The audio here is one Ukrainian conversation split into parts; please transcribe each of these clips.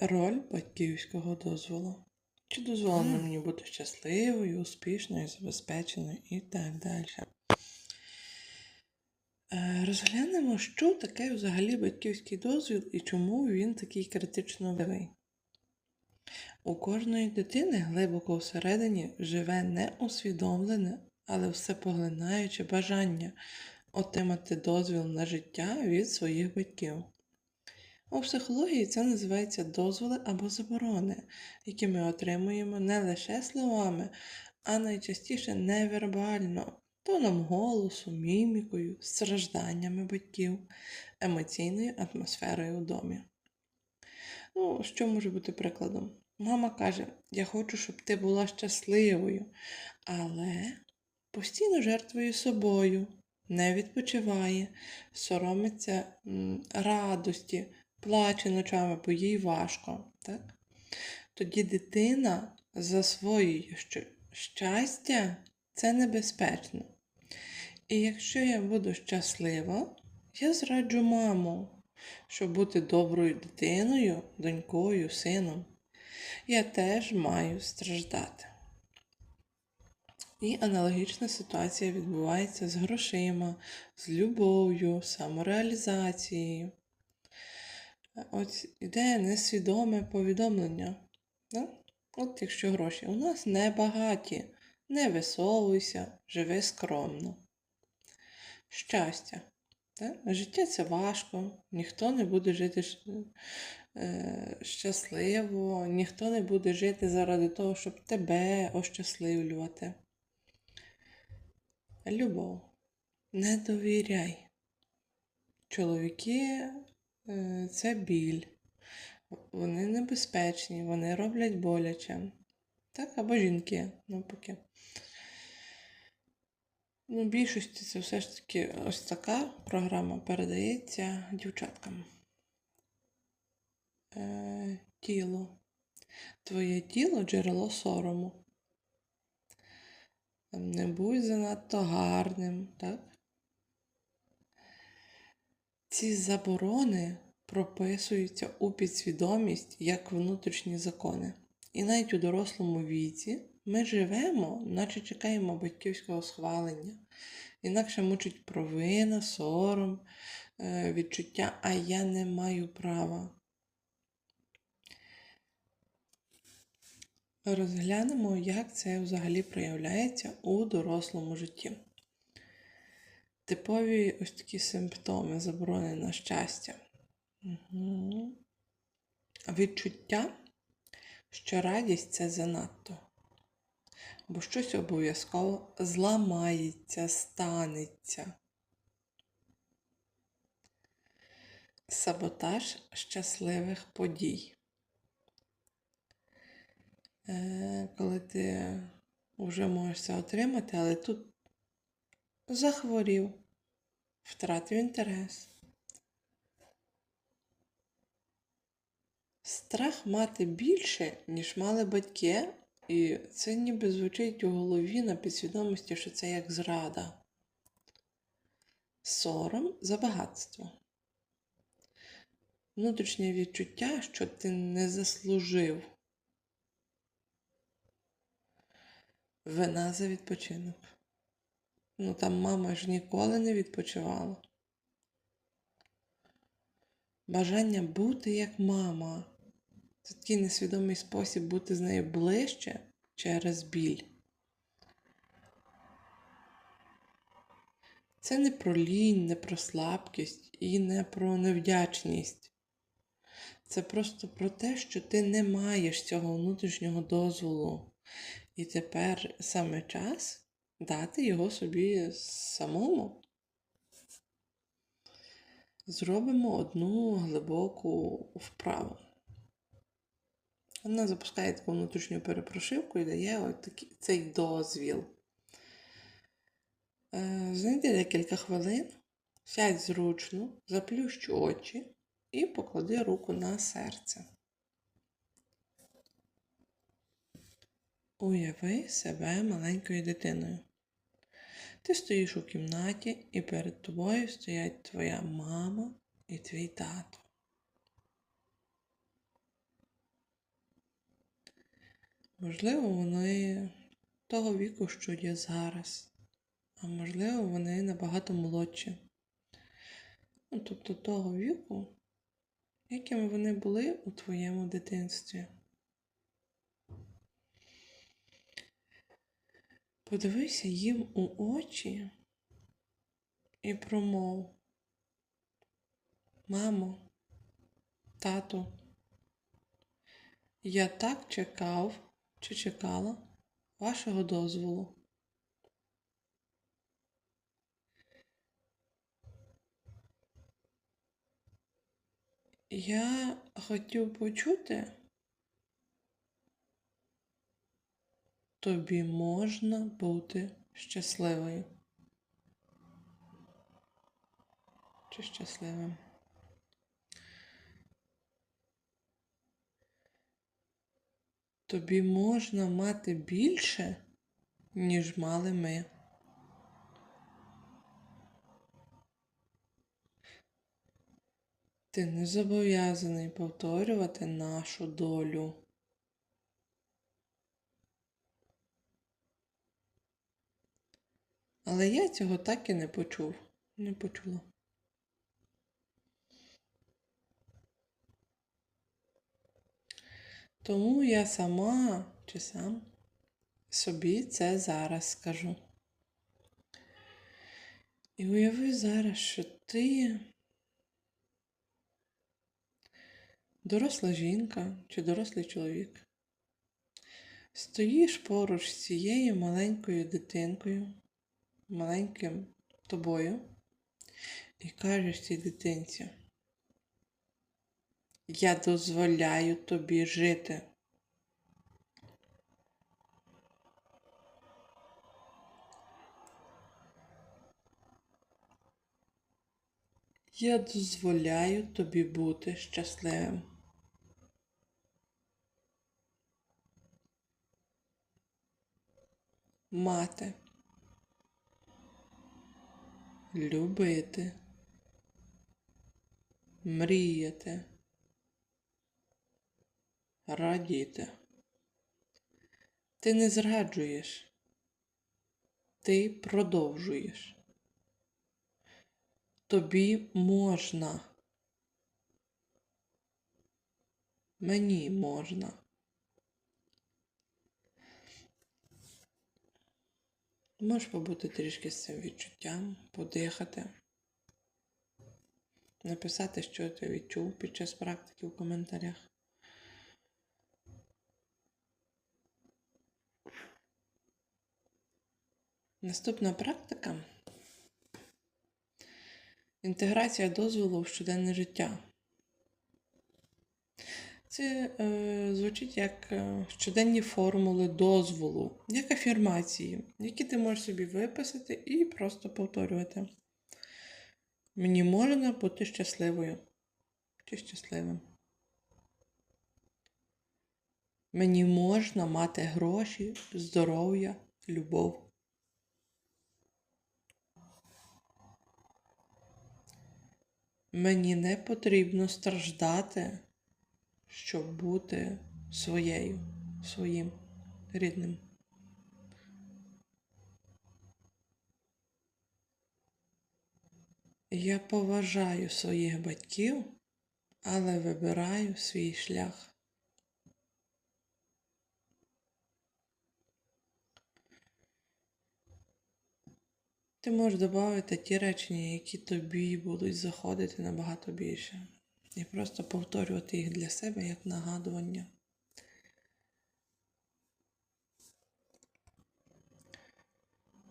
Роль батьківського дозволу. Чи дозволено мені бути щасливою, успішною, забезпеченою і так далі. Е, Розглянемо, що таке взагалі батьківський дозвіл і чому він такий критично важливий. У кожної дитини глибоко всередині живе неусвідомлене, але всепоглинаюче бажання отримати дозвіл на життя від своїх батьків. У психології це називається дозволи або заборони, які ми отримуємо не лише словами, а найчастіше невербально, тоном голосу, мімікою, стражданнями батьків, емоційною атмосферою у домі. Ну, що може бути прикладом? Мама каже: Я хочу, щоб ти була щасливою, але постійно жертвує собою, не відпочиває, соромиться радості, плаче ночами, бо їй важко. Так? Тоді дитина засвоює, що щастя це небезпечно. І якщо я буду щаслива, я зраджу маму, щоб бути доброю дитиною, донькою, сином. Я теж маю страждати. І аналогічна ситуація відбувається з грошима, з любов'ю, самореалізацією. От іде несвідоме повідомлення. Да? От якщо гроші у нас не багаті, не висовуйся, живи скромно. Щастя. Да? Життя це важко, ніхто не буде жити е, щасливо, ніхто не буде жити заради того, щоб тебе ощасливлювати. Любов. Не довіряй. Чоловіки це біль. Вони небезпечні, вони роблять боляче. Так, або жінки, навпаки. Ну, більшості це все ж таки ось така програма передається дівчаткам. Е, тіло. Твоє тіло джерело сорому. Не будь занадто гарним, так? Ці заборони прописуються у підсвідомість як внутрішні закони. І навіть у дорослому віці ми живемо, наче чекаємо батьківського схвалення. Інакше мучить провина, сором, е, відчуття, а я не маю права. Розглянемо, як це взагалі проявляється у дорослому житті. Типові ось такі симптоми заборони на щастя. Угу. Відчуття, що радість це занадто. Бо щось обов'язково зламається, станеться. Саботаж щасливих подій. Е, Коли ти вже можеш це отримати, але тут захворів, втратив інтерес. Страх мати більше, ніж мали батьки, і це ніби звучить у голові на підсвідомості, що це як зрада. Сором за багатство. Внутрішнє відчуття, що ти не заслужив. Вина за відпочинок. Ну там мама ж ніколи не відпочивала. Бажання бути як мама. Це такий несвідомий спосіб бути з нею ближче через біль. Це не про лінь, не про слабкість і не про невдячність. Це просто про те, що ти не маєш цього внутрішнього дозволу. І тепер саме час дати його собі самому. Зробимо одну глибоку вправу. Вона запускає таку внутрішню перепрошивку і дає от цей дозвіл. Е, Знайди декілька хвилин, сядь зручно, заплющ очі і поклади руку на серце. Уяви себе маленькою дитиною. Ти стоїш у кімнаті і перед тобою стоять твоя мама і твій тато. Можливо, вони того віку, що є зараз, а можливо, вони набагато молодші. Ну, тобто того віку, якими вони були у твоєму дитинстві. Подивися їм у очі і промов. Мамо, тату, я так чекав чи чекала вашого дозволу. Я хотів почути, тобі можна бути щасливою. Чи щасливим. Тобі можна мати більше, ніж мали ми. Ти не зобов'язаний повторювати нашу долю. Але я цього так і не почув. Не почула. Тому я сама чи сам собі це зараз скажу. І уяви зараз, що ти доросла жінка чи дорослий чоловік. Стоїш поруч з цією маленькою дитинкою, маленьким тобою, і кажеш цій дитинці. Я дозволяю тобі жити. Я дозволяю тобі бути щасливим. Мати. Любити. Мріяти. Радіти. Ти не зраджуєш. Ти продовжуєш. Тобі можна. Мені можна. Можеш побути трішки з цим відчуттям, подихати, написати, що ти відчув під час практики в коментарях. Наступна практика інтеграція дозволу в щоденне життя. Це е, звучить як е, щоденні формули дозволу, як афірмації, які ти можеш собі виписати і просто повторювати. Мені можна бути щасливою чи щасливим. Мені можна мати гроші, здоров'я, любов. Мені не потрібно страждати, щоб бути своєю, своїм рідним. Я поважаю своїх батьків, але вибираю свій шлях. Ти можеш додати ті речення, які тобі будуть заходити набагато більше. І просто повторювати їх для себе як нагадування.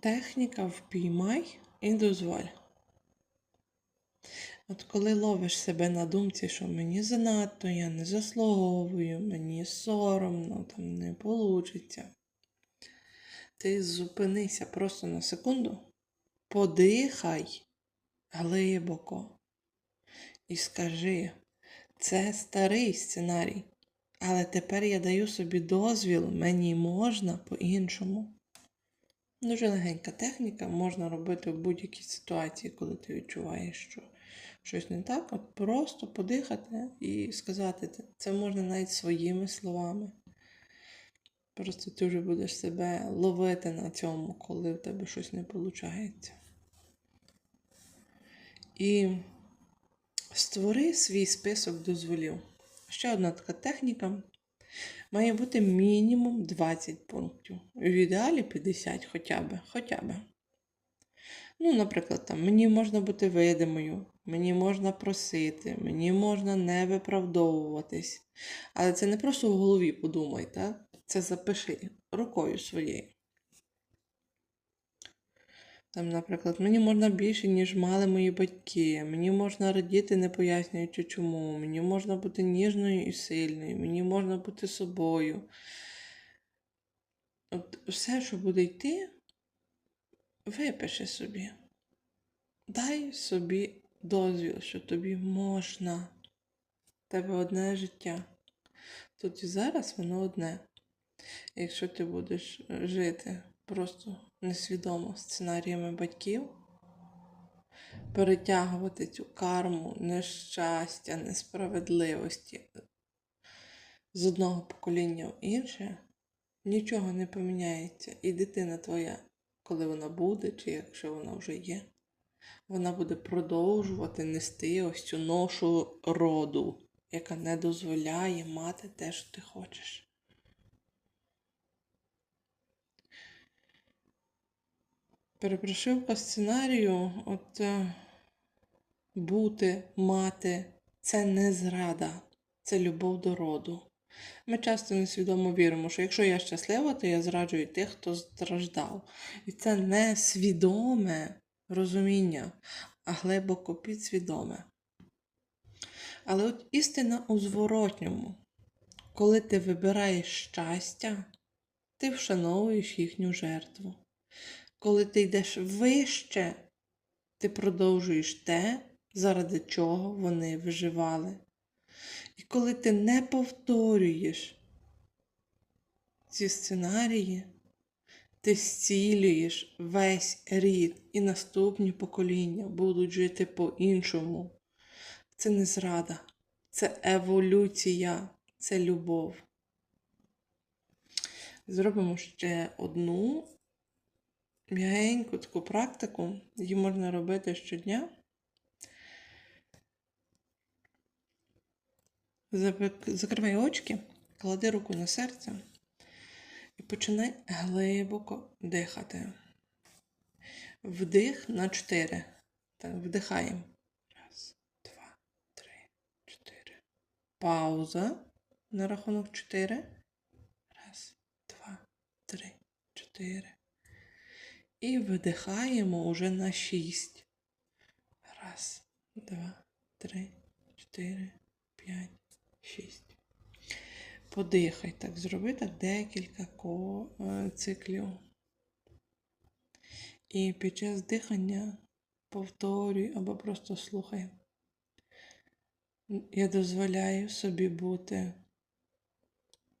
Техніка впіймай і дозволь. От коли ловиш себе на думці, що мені занадто, я не заслуговую, мені соромно, там не получиться. Ти зупинися просто на секунду, подихай глибоко і скажи, це старий сценарій, але тепер я даю собі дозвіл, мені можна по-іншому. Дуже легенька техніка, можна робити в будь-якій ситуації, коли ти відчуваєш, що щось не так. От просто подихати і сказати, це можна навіть своїми словами. Просто ти вже будеш себе ловити на цьому, коли в тебе щось не виходить. І створи свій список дозволів. Ще одна така техніка. Має бути мінімум 20 пунктів. В ідеалі 50 хоча б. Хоча б. Ну, наприклад, там, мені можна бути видимою, мені можна просити, мені можна не виправдовуватись. Але це не просто в голові подумай, так? Це запиши рукою своєю. Там, наприклад, мені можна більше, ніж мали мої батьки. Мені можна радіти, не пояснюючи чому. Мені можна бути ніжною і сильною, мені можна бути собою. От все, що буде йти, випиши собі. Дай собі дозвіл, що тобі можна. Тебе одне життя. Тут і зараз воно одне. Якщо ти будеш е, жити просто несвідомо сценаріями батьків, перетягувати цю карму нещастя, несправедливості з одного покоління в інше, нічого не поміняється. І дитина твоя, коли вона буде, чи якщо вона вже є, вона буде продовжувати нести ось цю ношу роду, яка не дозволяє мати те, що ти хочеш. Перепрошивка сценарію, от е, бути, мати це не зрада, це любов до роду. Ми часто несвідомо віримо, що якщо я щаслива, то я зраджую тих, хто страждав. І це не свідоме розуміння, а глибоко підсвідоме. Але от істина у зворотньому, коли ти вибираєш щастя, ти вшановуєш їхню жертву. Коли ти йдеш вище, ти продовжуєш те, заради чого вони виживали. І коли ти не повторюєш ці сценарії, ти зцілюєш весь рід і наступні покоління будуть жити по-іншому. Це не зрада, це еволюція, це любов. Зробимо ще одну м'ягеньку таку практику, її можна робити щодня. Закривай очки, клади руку на серце і починай глибоко дихати. Вдих на 4. Так, вдихаємо. Раз, два, три, чотири. Пауза на рахунок 4. Раз, два, три, чотири. І видихаємо уже на 6. Раз, два, три, чотири, п'ять, шість. Подихай так, зроби так декілька е, циклів. І під час дихання повторюй або просто слухай. Я дозволяю собі бути.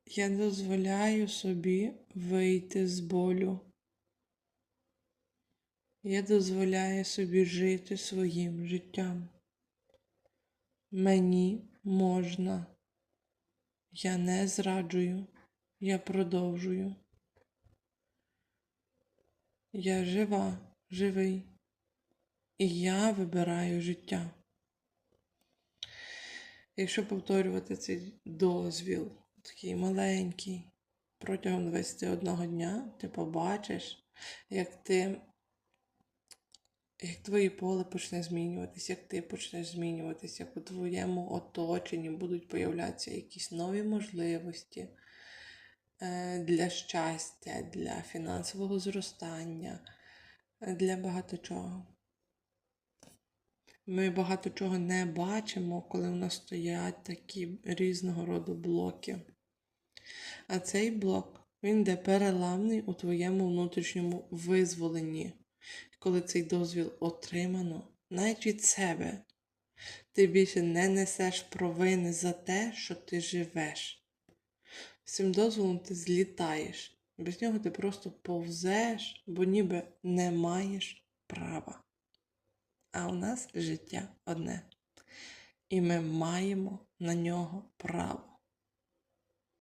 Я дозволяю собі вийти з болю. Я дозволяю собі жити своїм життям. Мені можна. Я не зраджую, я продовжую. Я жива, живий, і я вибираю життя. Якщо повторювати цей дозвіл, такий маленький, протягом 21 дня, ти побачиш, як ти як твоє поле почне змінюватися, як ти почнеш змінюватися, як у твоєму оточенні будуть появлятися якісь нові можливості е, для щастя, для фінансового зростання, е, для багато чого. Ми багато чого не бачимо, коли в нас стоять такі різного роду блоки. А цей блок, він йде переламний у твоєму внутрішньому визволенні коли цей дозвіл отримано, навіть від себе, ти більше не несеш провини за те, що ти живеш. З цим дозволом ти злітаєш. Без нього ти просто повзеш, бо ніби не маєш права. А у нас життя одне. І ми маємо на нього право.